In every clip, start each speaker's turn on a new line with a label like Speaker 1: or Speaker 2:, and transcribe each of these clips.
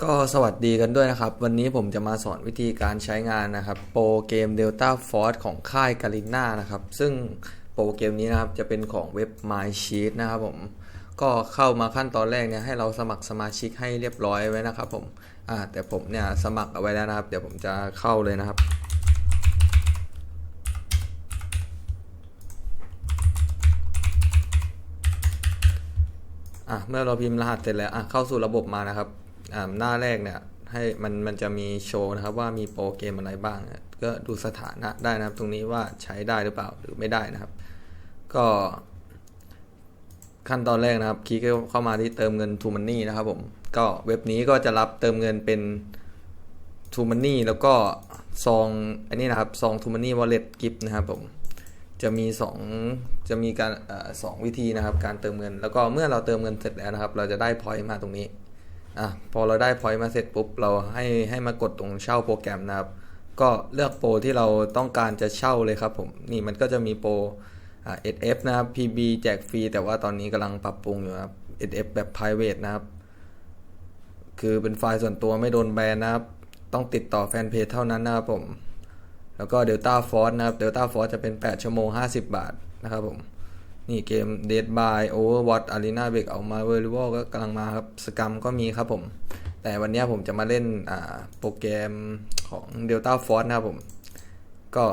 Speaker 1: ก็สวัสดีกันด้วยนะครับ วันนี้ผมจะมาสอนวิธีการใช้งานนะครับ โปรเกม Delta Force ของค่ายกาลิน่านะครับ ซึ่งโปรเกมนี้นะครับจะเป็นของเว็บ My Sheet นะครับผม ก็เข้ามาขั้นตอนแรกเนี่ยให้เราสมัครสมาชิกให้เรียบร้อยไว้นะครับผมอ่าแต่ผมเนี่ยสมัครเอาไว้แล้วนะครับ เดี๋ยวผมจะเข้าเลยนะครับอะเมื่อเราพิมพ์รหัสเสร็จแล้วอะเข้าสู่ระบบมานะครับ หน้าแรกเนี่ยให้มันมันจะมีโชว์นะครับว่ามีโปรเกมอะไรบ้างนะก็ดูสถานะได้นะครับ ตรงนี้ว่าใช้ได้หรือเปล่าหรือไม่ได้นะครับ ก็ขั้นตอนแรกนะครับ คลิกเข้ามาที่เติมเงิน t ูมันนี่นะครับผม ก็เว็บนี้ก็จะรับเติมเงินเป็น t ูมันนี่แล้วก็ซองอันนี้นะครับซอง t ูมันนี่วอลเล็ตกิฟนะครับผม จะมี 2 จะมีการสองวิธีนะครับ การเติมเงิน แล้วก็เมื่อเราเติมเงินเสร็จแล้วนะครับ เราจะได้พอยต์มาตรงนี้ อะพอเราได้พอยต์มาเสร็จปุ๊บเราให้ให้มากดตรงเช่าโปรแกรมนะครับ ก็เลือกโปรที่เราต้องการจะเช่าเลยครับผมนี่มันก็จะมีโปรอ่า SF นะครับ PB แจกฟรีแต่ว่าตอนนี้กำลังปรับปรุงอยู่ครับ SF แบบ private นะครับ คือเป็นไฟล์ส่วนตัวไม่โดนแบนนะครับ ต้องติดต่อแฟนเพจเท่านั้นนะครับผม แล้วก็ Delta Force นะครับ Delta Force จะเป็น 8 ชั่วโมง 50 บาทนะครับผม นี่เกม Dead by Overwatch Arena Break ออกมา v e r i v a l ก็กำลังมาครับสกรมก็มีครับผม แต่วันนี้ผมจะมาเล่นโปรแกรมของ Delta Force นะครับผม ก็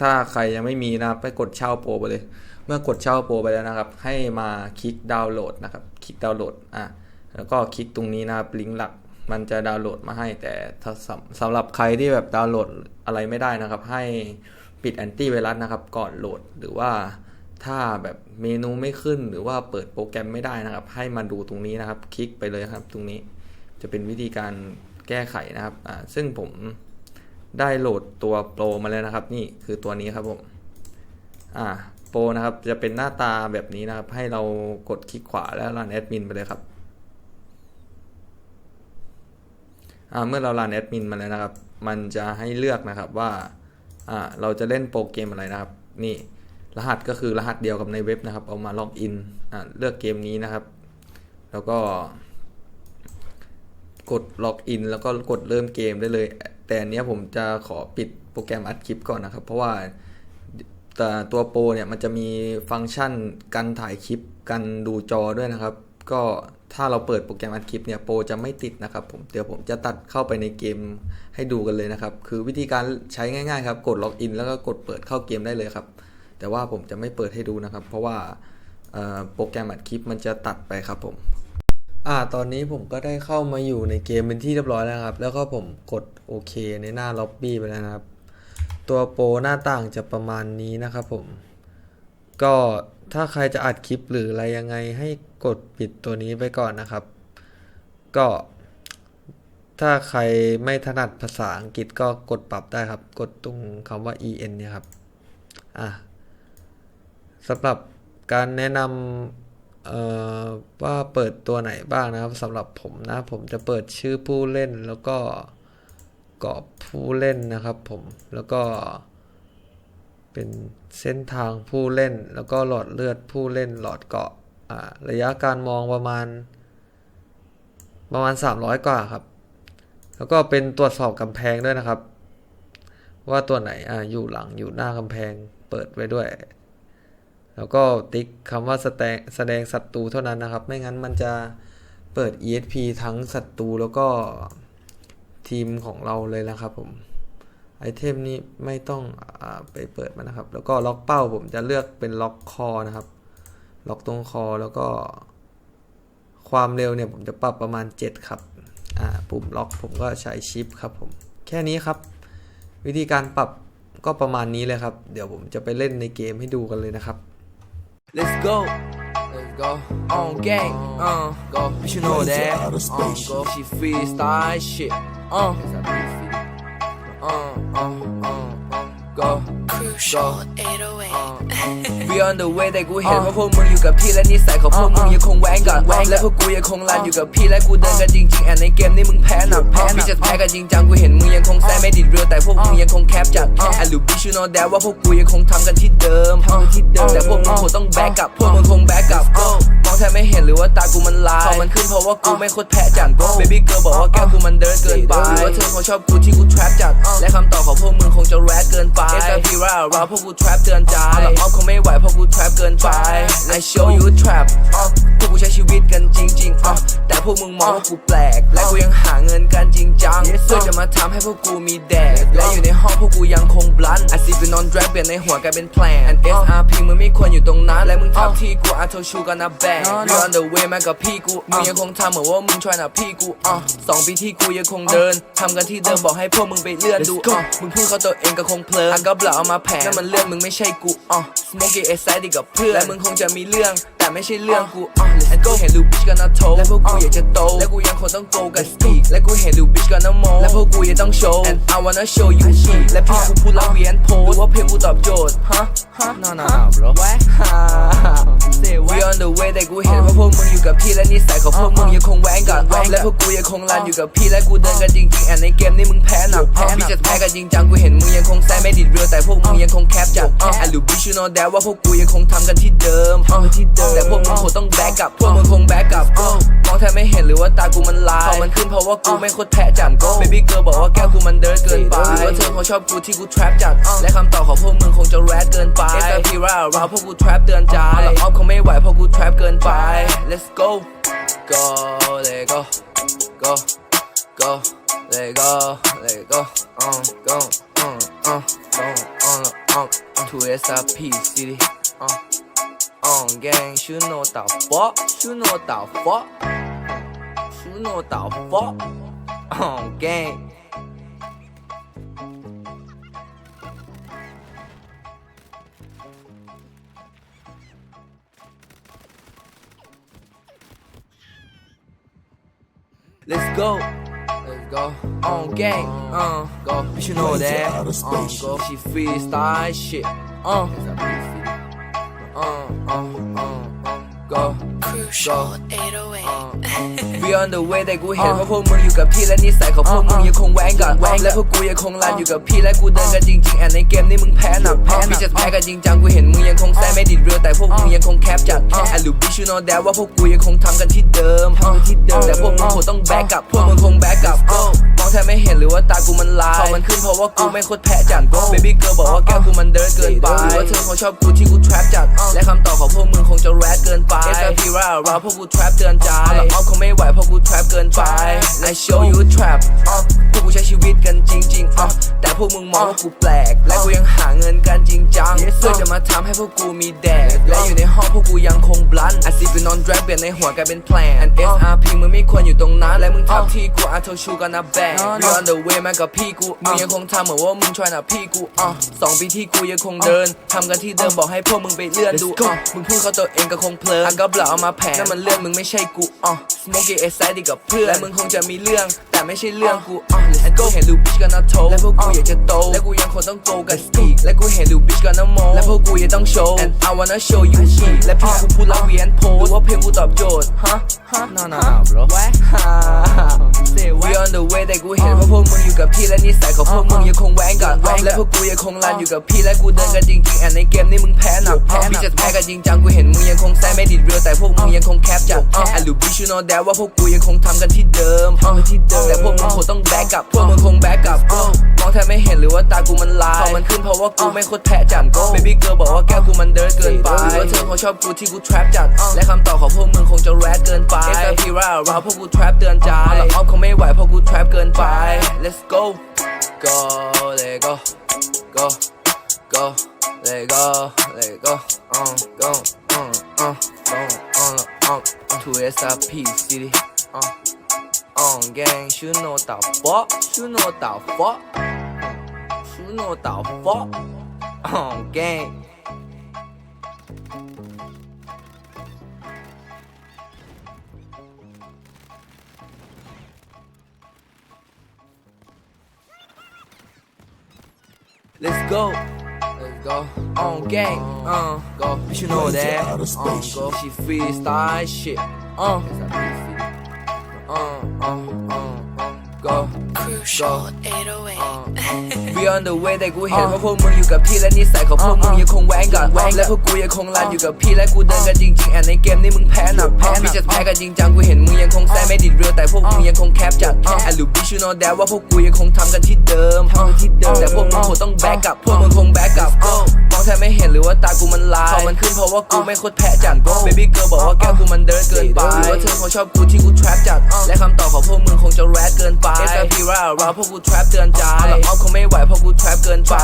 Speaker 1: ถ้าใครยังไม่มีนะไปกดเช่าโปรไปเลย เมื่อกดเช่าโปรไปแล้วนะครับ ให้มาคลิกดาวน์โหลดนะครับ คลิกดาวน์โหลดอะแล้วก็คลิกตรงนี้นะครับลิงก์หลักมันจะดาวน์โหลดมาให้ แต่ถ้าสำสำหรับใครที่แบบดาวน์โหลดอะไรไม่ได้นะครับ ให้ปิดแอนตี้ไวรัสนะครับ ก่อนโหลดหรือว่า ถ้าแบบเมนูไม่ขึ้นหรือว่าเปิดโปรแกรมไม่ได้นะครับ ให้มาดูตรงนี้นะครับ คลิกไปเลยครับ ตรงนี้จะเป็นวิธีการแก้ไขนะครับอ่าซึ่งผมได้โหลดตัวโปรมาแล้วนะครับ นี่คือตัวนี้ครับผมอ่าโปรนะครับจะเป็นหน้าตาแบบนี้นะครับ ให้เรากดคลิกขวาแล้วรันแอดมินไปเลยครับอ่าเมื่อเรารันแอดมินมาแล้วนะครับ มันจะให้เลือกนะครับว่าอ่าเราจะเล่นโปรเกมอะไรนะครับ นี่ รหัสก็คือรหัสเดียวกับในเว็บนะครับ เอามาล็อกอินเลือกเกมนี้นะครับ แล้วก็ กดล็อกอินแล้วก็กดเริ่มเกมได้เลย แต่อันเนี้ยผมจะขอปิดโปรแกรมอัดคลิปก่อนนะครับ เพราะว่าแต่ตัวโปรเนี่ยมันจะมีฟังก์ชันการถ่ายคลิปการดูจอด้วยนะครับ ก็ถ้าเราเปิดโปรแกรมอัดคลิปเนี่ยโปรจะไม่ติดนะครับผมเดี๋ยวผมจะตัดเข้าไปในเกมให้ดูกันเลยนะครับ คือวิธีการใช้ง่ายๆครับ กดล็อกอินแล้วก็กดเปิดเข้าเกมได้เลยครับ แต่ว่าผมจะไม่เปิดให้ดูนะครับ เพราะว่าโปรแกรมอัดคลิปมันจะตัดไปครับผมอ่าตอนนี้ผมก็ได้เข้ามาอยู่ในเกมเป็นที่เรียบร้อยแล้วครับ แล้วก็ผมกดโอเคในหน้าล็อบบี้ไปแล้วนะครับ ตัวโปรหน้าต่างจะประมาณนี้นะครับผม ก็ถ้าใครจะอัดคลิปหรืออะไรยังไงให้กดปิดตัวนี้ไปก่อนนะครับ ก็ถ้าใครไม่ถนัดภาษาอังกฤษก็กดปรับได้ครับ กดตรงคำว่า en เนี่ยครับ อะ สำหรับการแนะนำว่าเปิดตัวไหนบ้างนะครับสำหรับผมนะ ผมจะเปิดชื่อผู้เล่นแล้วก็กรอบผู้เล่นนะครับผมแล้วก็เป็นเส้นทางผู้เล่น แล้วก็หลอดเลือดผู้เล่นหลอดเกาะระยะการมองประมาณ ประมาณ 300 กว่าครับ แล้วก็เป็นตรวจสอบกำแพงด้วยนะครับ ว่าตัวไหนออยู่หลังอยู่หน้ากำแพงเปิดไว้ด้วย แล้วก็ติ๊กคำว่าแสดงแสดงศัตรูเท่านั้นนะครับ ไม่งั้นมันจะเปิด ESP ทั้งศัตรูแล้วก็ทีมของเราเลยนะครับผมไอเทมนี้ไม่ต้องอไปเปิดมันนะครับ แล้วก็ล็อกเป้าผมจะเลือกเป็นล็อกคอนะครับ ล็อกตรงคอแล้วก็ ความเร็วเนี่ยผมจะปรับประมาณ 7 ครับ อ่าปุ่มล็อกผมก็ใช้ชิปครับผม แค่นี้ครับ วิธีการปรับก็ประมาณนี้เลยครับ เดี๋ยวผมจะไปเล่นในเกมให้ดูกันเลยนะครับ
Speaker 2: Let's go. Let's go. On gang. Uh, go. But you know that. Uh, go. She freestyle shit. Uh. Uh, uh, uh, uh, go.
Speaker 3: Crucial 808
Speaker 2: We on the way แต่กูเห็นว่าพวกมึงอยู่กับพี่และนิสัยของพวกมึงยังคงแหวงกันและพวกกูยังคงรันอยู่กับพี่และกูเดินกันจริงๆแอนในเกมนี้มึงแพ้หนักแพ้มีจะแพ้กันจริงจังกูเห็นมึงยังคงแซ่ไม่ดิดเรือแต่พวกมึงยังคงแคปจากแอนลูบิชูโนแดว่าพวกกูยังคงทำกันที่เดิมทำกันที่เดิม แต่พวกมึงคงต้องแบกกลับพวกมึงคงแบกกลับ บไม่เห็นหรือว่าตากูมันลายพอมันขึ้นเพราะว่ากูไม่โคตรแพ้จัด baby girl บอกว่าแก้วกูมันเดินเกินไปหรือว่าเธอคงชอบกูที่กู trap จัดและคำตอบของพวกมึงคงจะแรดเกินไป SRP ว่าเราพวกกู trap เตือนใจแล้วออฟคงไม่ไหวเพราะกู trap เกินไป I show you trap อะพวกกูใช้ชีวิตกันจริงๆอะแต่พวกมึงมองว่ากูแปลก และกูยังหาเงินกันจริงจังเพื่อจะมาทำให้พวกกูมีแดกและอยู่ในห้องพวกกูยังคงบลัน I see เป็น on drag เปลี่ยนในหัวกลายเป็น plan and SRP มึงไม่ควรอยู่ตรงนั้นและมึงทำที่กู I told you gonna bang we on the way มากับพี่กูมึงยังคงทำเหมือนว่ามึง try นะพี่กูอะสองปีที่กูยังคงเดินทำกันที่เดิมบอกให้พวกมึงไปเลื่อนดูอะมึงพูดเขาตัวเองก็คงเพลินอะก็เปล่าเอามาแผนนั่นมันเรื่องมึงไม่ใช่กูอะ smoke it aside ดีกับเพื่อนและมึงคงจะมีเรื่อง แต่ไม่ใช่เรื่องกูอะ let's go เห็นลูบิชกันนะโทและพวกกูอยากจะโตและกูยังคงต้องโกกันอีกและกูเห็นลูบิชกันนะโมและพวกกูยังต้องโชว์ and I wanna show you อีกและพี่กูพูดแล้วเวียนโพสว่าเพลงกูตอบโจทย์ฮะฮะ
Speaker 4: No, no, no, bro.
Speaker 2: We on the way แต่กูเห็นว่าพวกมึงอยู่กับพี่และนิสัยของพวกมึงยังคงแหวงกันและพวกกูยังคงรันอยู่กับพี่และกูเดินกันจริงๆแอนในเกมนี้มึงแพ้หนักพี่จะแพ้กันจริงจังกูเห็นมึงยังคงแซไม่ดิดเรือแต่พวกมึงยังคงแคปจัดแอนลูบิชูโนแดว่าพวกกูยังคงทำกันที่เดิมที่เดิมแต่พวกมึงคงต้องแบกกลับ พวกมึงคงแบกกลับมองแทบไม่เห็นหรือว่าตากูมันลายพอมันขึ้นเพราะว่ากูไม่โคตรแพ้จัด baby girl บอกว่าแก้วกูมันเดินเกินไปหรือว่าเธอคงชอบกูที่กู trap จัด และคำตอบของพวกมึงคงจะแรดเกินไป SRP ว่าเราพวกกู trap เตือนใจแล้วออฟคงไม่ไหวเพราะกู trap เกินไป let's go go let go go go let go let go uh go uh uh go uh uh to SRP city uh uh gang you know the fuck you know the fuck you know the fuck On gang Let's go. Let's go. On gang. Uh, go. Bitch, you know that. Uh, go. She freestyle shit. Uh,
Speaker 3: Crucial 808.
Speaker 2: We on the way แต่กูเห็นว่าพวกมึงอยู่กับพี่และนิสัยของพวกมึงยังคงแหวงกันและพวกกูยังคงรันอยู่กับพี่และกูเดินกันจริงๆแอนในเกมนี้มึงแพ้หนักพี่จะแพ้กันจริงจังกูเห็นมึงยังคงแซไม่ดิดเรือแต่พวกมึงยังคงแคปจัดแอนลูบิชูโนแดว่าพวกกูยังคงทำกันที่เดิมที่เดิมแต่พวกมึงคงต้องแบกกลับพวกมึงคงแบกกลับมองแทบไม่เห็นหรือว่าตากูมันลายพอมันขึ้นเพราะว่ากูไม่โคตรแพ้จัด baby girl บอกว่าแก้วกูมันเดินเกินไปหรือว่าเธอคงชอบกูที่กู trap จัดและคำตอบของพวกมึงคงจะแรดเกินไป SRP ว่าเราพวกกู trap เตือนใจแล้วออฟคงไม่ไหวเพราะกู trap เกินไป I show you trap อะพวกกูใช้ชีวิตกันจริงๆอะแต่พวกมึงมองว่ากูแปลก และกูยังหาเงินกันจริงจังเพื่อจะมาทำให้พวกกูมีแดก และอยู่ในห้องพวกกูยังคงบลัน I see เป็น on drag เปลี่ยนในหัวกลายเป็น plan and SRP มึงไม่ควรอยู่ตรงนั้น และมึงทำที่กู I told you gonna bang we on the way มากับพี่กูมึงยังคงทำเหมือนว่ามึง try นะพี่กูอะสองปีที่กูยังคงเดินทำกันที่เดิมบอกให้พวกมึงไปเลื่อนดูอะมึงพูดเขาตัวเองก็คงเพลินอะก็เปล่าเอามาแผนนั่นมันเรื่องมึงไม่ใช่กูอ่ะ smoke it aside ดีกับเพื่อนและมึงคงจะมีเรื่อง แต่ไม่ใช่เรื่องกูอะ let's go เห็นลูบิชกันนะโทและพวกกูอยากจะโต และกูยังคงต้องโกกันอีก และกูเห็นลูบิชกันนะโมและพวกกูยังต้องโชว์ and I wanna show you อีกและพี่กูพูดแล้วเวียนโพสว่าเพลงกูตอบโจทย์ฮะฮะ
Speaker 4: No, no, no, bro.
Speaker 2: We on the way แต่กูเห็นว่าพวกมึงอยู่กับพี่และนิสัยของพวกมึงยังคงแหวงกันและพวกกูยังคงรันอยู่กับพี่และกูเดินกันจริงๆแอนในเกมนี้มึงแพ้หนักพี่จะแพ้กันจริงจังกูเห็นมึงยังคงแซไม่ดิดเรือแต่พวกมึงยังคงแคปจัดแอนลูบิชูโนแดว่าพวกกูยังคงทำกันที่เดิมที่เดิมแต่พวกมึงคงต้องแบกกลับ พวกมึงคงแบกกลับมองแทบไม่เห็นหรือว่าตากูมันลายพอมันขึ้นเพราะว่ากูไม่โคตรแพ้จัด baby girl บอกว่าแก้วกูมันเดินเกินไปหรือว่าเธอคงชอบกูที่กู trap จัด และคำตอบของพวกมึงคงจะแรดเกินไป SRP ว่าเราพวกกู trap เตือนใจแล้วออฟคงไม่ไหวเพราะกู trap เกินไป let's go go let go go go let go let go uh go uh uh go on up to SRP city uh on gang you know the fuck you know the fuck you know the fuck on gang Let's go. Let's go. On gang. Uh, go. Bitch, you know that. Uh, go. She freestyle shit. Uh. Uh, uh, uh, uh, go
Speaker 3: Crucial 808.
Speaker 2: We on the way แต่กูเห็นว่าพวกมึงอยู่กับพี่และนิสัยของพวกมึงยังคงแหวงกันและพวกกูยังคงรันอยู่กับพี่และกูเดินกันจริงๆแอนในเกมนี้มึงแพ้หนักแพ้พี่จะแพ้กันจริงจังกูเห็นมึงยังคงแซ่ไม่ดิดเรียวแต่พวกมึงยังคงแคปจัดแอนลูบิชูโนแดว่าพวกกูยังคงทำกันที่เดิมทำกันที่เดิมแต่พวกมึงคงต้องแบกกลับพวกมึงคงแบกกลับมองแทบไม่เห็นหรือว่าตากูมันลายพอมันขึ้นเพราะว่ากูไม่โคตรแพ้จัด Baby girl บอกว่าแก้วกูมันเดินเกินไปหรือว่าเธอคงชอบกูที่กู trap จัดและคำตอบของพวกมึงคงจะแรดเกินไป SRP ราเราพวกกู trap เตือนใจแล้วออฟคงไม่ไหวเพราะกู trap เกินไป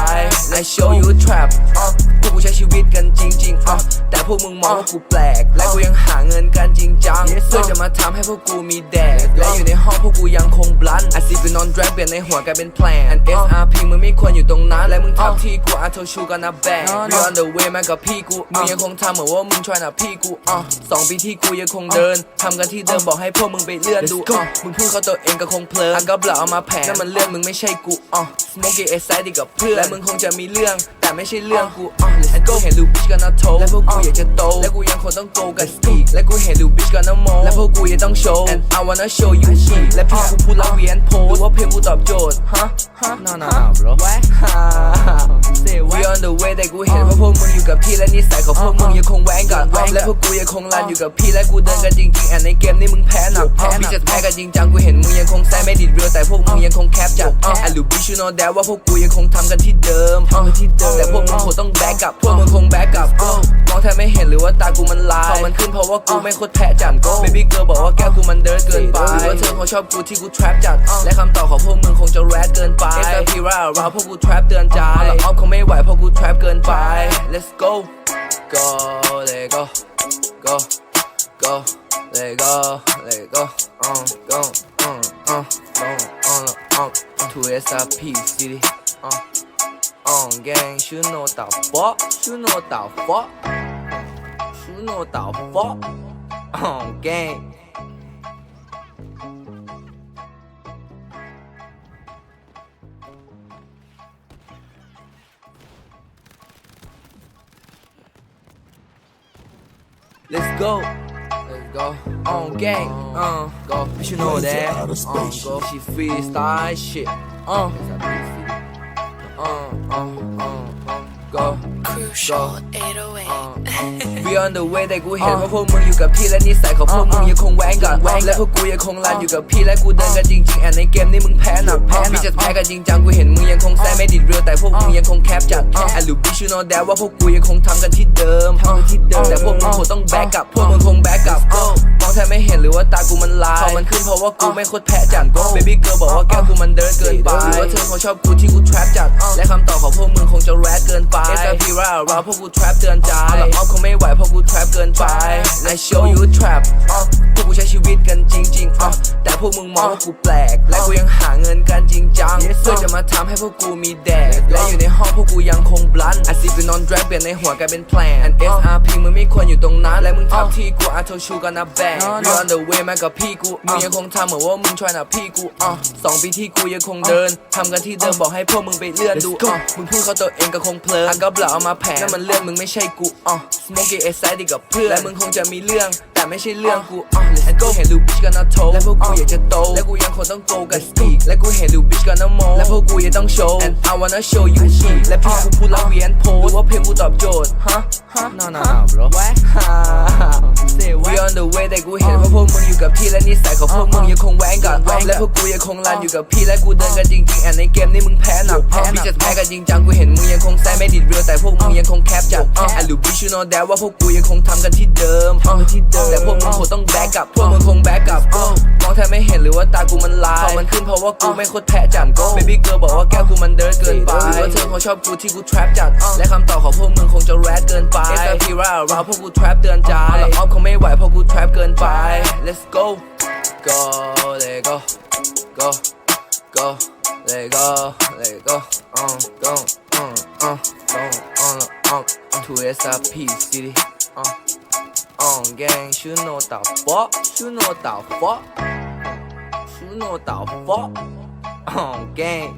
Speaker 2: I show you trap อะพวกกูใช้ชีวิตกันจริงๆอะแต่พวกมึงมองว่ากูแปลก และกูยังหาเงินกันจริงจังเพื่อจะมาทำให้พวกกูมีแดกและอยู่ในห้องพวกกูยังคงบลันอาซีเป็นนอน drag เปลี่ยนในหัวกลายเป็นแพลน and SRP มึงไม่ควรอยู่ตรงนั้นและมึงทับที่กู I told you gonna back we on the way มากับพี่กูมึงยังคงทำเหมือนว่ามึง try นะพี่กูอะสองปีที่กูยังคงเดินทำกันที่เดิมบอกให้พวกมึงไปเลื่อนดูอะมึงพูดเขาตัวเองก็คงเพลินอะก็เปล่าเอามาแผนนั่นมันเรื่องมึงไม่ใช่กูอะ smoke it aside กับเพื่อนและมึงคงจะมีเรื่อง แต่ไม่ใช่เรื่องกูอะ let's go เห็นลูบิชกันนะโทและพวกกูอยากจะโต และกูยังคงต้องโกกันอีก และกูเห็นลูบิชกันนะโมและพวกกูยังต้องโชว์ and I wanna show you อีกและพี่กูพูดแล้วเวียนโพสหรือว่าเพลงกูตอบโจทย์ฮะฮะ no no no bro we on the way แต่กูเห็นว่าพวกมึงอยู่กับพี่และนิสัยของพวกมึงยังคงแหวงกันและพวกกูยังคงรันอยู่กับพี่และกูเดินกันจริงๆแอนในเกมนี้มึงแพ้หนักพี่จะแพ้กันจริงจังกูเห็นมึงยังคงแซ่ไม่ดิดเรียวแต่พวกมึงยังคงแคปจัดแอนลูบิชูโนแดว่าพวกกูยังคงทำกันที่เดิมทำกันที่เดิมแต่พวกมึงคงต้องแบกกลับพวกมึงคงแบกกลับมองแทบไม่เห็นหรือว่าตากูมันลายพอมันขึ้นเพราะว่ากูไม่โคตรแพ้จัด baby girl บอกว่าแก้วกูมันเดินเกินไปหรือว่าเธอคงชอบกูที่กู trap จัดและคำตอบของพวกมึงคงจะแรดเกินไป SRP ราเราพวกกู trap เตือนใจแล้วออฟคงไม่ไหวเพราะกู trap เกินไป let's go go let go go go let go let go uh go uh uh go on on to SRP city. Uh on gang you know the fuck you know the fuck. You know the fuck. On gang. Let's go. Go. On gang. Uh, go. But you know that. Uh, go. She freestyle shit. Uh. Uh, uh, uh, uh, go.
Speaker 3: Crucial 808.
Speaker 2: We on the way แต่กูเห็นว่าพวกมึงอยู่กับพี่และนิสัยของพวกมึงยังคงแหวงกันและพวกกูยังคงรันอยู่กับพี่และกูเดินกันจริงๆแอนในเกมนี้มึงแพ้หนักแพ้พี่จะแพ้กันจริงจังกูเห็นมึงยังคงแซ่ไม่ดิดเรียวแต่พวกมึงยังคงแคปจัดแอนลูบิชูโนแดว่าพวกกูยังคงทำกันที่เดิมทำกันที่เดิมแต่พวกมึงคงต้องแบกกลับพวกมึงคงแบกกลับมองแทบไม่เห็นหรือว่าตากูมันลายพอมันขึ้นเพราะว่ากูไม่โคตรแพ้จัด baby girl บอกว่าแก้วกูมันเดินเกินไปหรือว่าเธอคงชอบกูที่กู trap จัดและคำตอบของพวกมึงคงจะแรดเกินไป SRP ราเราพวกกู trap เตือนใจแล้วออฟคงไม่ไหวเพราะกู trap เกินไป I show you trap อะพวกกูใช้ชีวิตกันจริงๆอะแต่พวกมึงมองว่ากูแปลก และกูยังหาเงินกันจริงจังเพื่อจะมาทำให้พวกกูมีแดกและอยู่ในห้องพวกกูยังคงบลันอาซีเป็นนอน drag เปลี่ยนในหัวกลายเป็นแพลน and SRP มึงไม่ควรอยู่ตรงนั้น และมึงทับที่กู I told you gonna back we on the way มากับพี่กูมึงยังคงทำเหมือนว่ามึง try นะพี่กูอะสองปีที่กูยังคงเดินทำกันที่เดิมบอกให้พวกมึงไปเลื่อนดูอะมึงพูดเขาตัวเองก็คงเพลินอันก็เปล่าเอามาแผนนั่นมันเรื่องมึงไม่ใช่กูอะ smoke it aside กับเพื่อนและมึงคงจะมีเรื่อง แต่ไม่ใช่เรื่องกูอะ let's go เห็นลูบิชกันนะโทและพวกกูอยากจะโต และกูยังคงต้องโกกันอีก และกูเห็นลูบิชกันนะโมและพวกกูยังต้องโชว์ and I wanna show you อีกและพี่กูพูดแล้วเวียนโพสหรือว่าเพลงกูตอบโจทย์ฮะฮะ no no no bro we on the way แต่กูเห็นว่าพวกมึงอยู่กับพี่และนิสัยของพวกมึงยังคงแหวงกันและพวกกูยังคงรันอยู่กับพี่และกูเดินกันจริงๆแอนในเกมนี้มึงแพ้หนักพี่จะแพ้กันจริงจังกูเห็นมึงยังคงแซ่ไม่ดิดเรียวแต่พวกมึงยังคงแคปจัดแอนลูบิชูโนแดว่าพวกกูยังคงทำกันที่เดิมทำกันที่เดิมแต่พวกมึงคงต้องแบกกลับพวกมึงคงแบกกลับมองแทบไม่เห็นหรือว่าตากูมันลายพอมันขึ้นเพราะว่ากูไม่โคตรแพ้จัด baby girl บอกว่าแก้วกูมันเดินเกินไปหรือว่าเธอคงชอบกูที่กู trap จัดและคำตอบของพวกมึงคงจะแรดเกินไป SRP ราเราพวกกู trap เตือนใจแล้วออฟคงไม่ไหวเพราะกู trap เกินไป let's go go let go go go let go let go uh go uh uh go on on to SRP city uh on gang you know the fuck you know the fuck you know the fuck on gang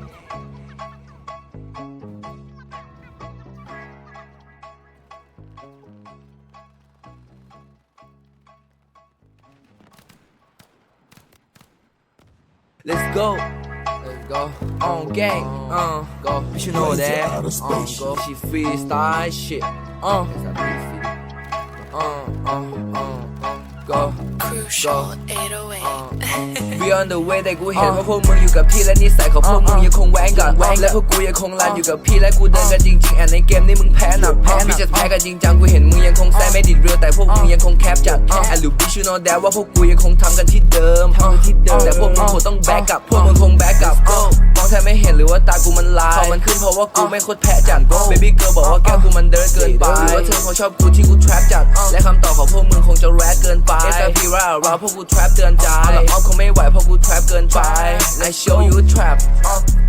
Speaker 2: Let's go. Let's go. On gang uh go. You should know that. uh go. She freestyle shit. Uh uh uh uh uh go.
Speaker 3: Crucial 808.
Speaker 2: We on the way แต่กูเห็นว่าพวกมึงอยู่กับพี่และนิสัยของพวกมึงยังคงแหวงกันและพวกกูยังคงรันอยู่กับพี่และกูเดินกันจริงๆแอนในเกมนี้มึงแพ้หนักแพ้พี่จะแพ้กันจริงจังกูเห็นมึงยังคงแซ่ไม่ดิดเรือแต่พวกมึงยังคงแคปจัดแอนลูบิชูโนแดว่าพวกกูยังคงทำกันที่เดิมทำกันที่เดิมแต่พวกมึงคงต้องแบกกลับพวกมึงคงแบกกลับมองแทบไม่เห็นหรือว่าตากูมันลายพอมันขึ้นเพราะว่ากูไม่โคตรแพ้จัด baby girl บอกว่าแก้วกูมันเดินเกินไปหรือว่าเธอคงชอบกูที่กูแทรปจัดและคำตอบของพวกมึงคงจะแรดเกินไป SLP ว่าเราพวกกูแทรปเตือนใจแล้วออฟคงไม่ไหวเพราะกูแทรปเกินไป I show you trap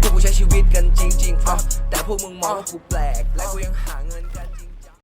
Speaker 2: พวกกูใช้ชีวิตกันจริงๆอะแต่พวกมึงมองว่ากูแปลก และกูยังหาเงินกัน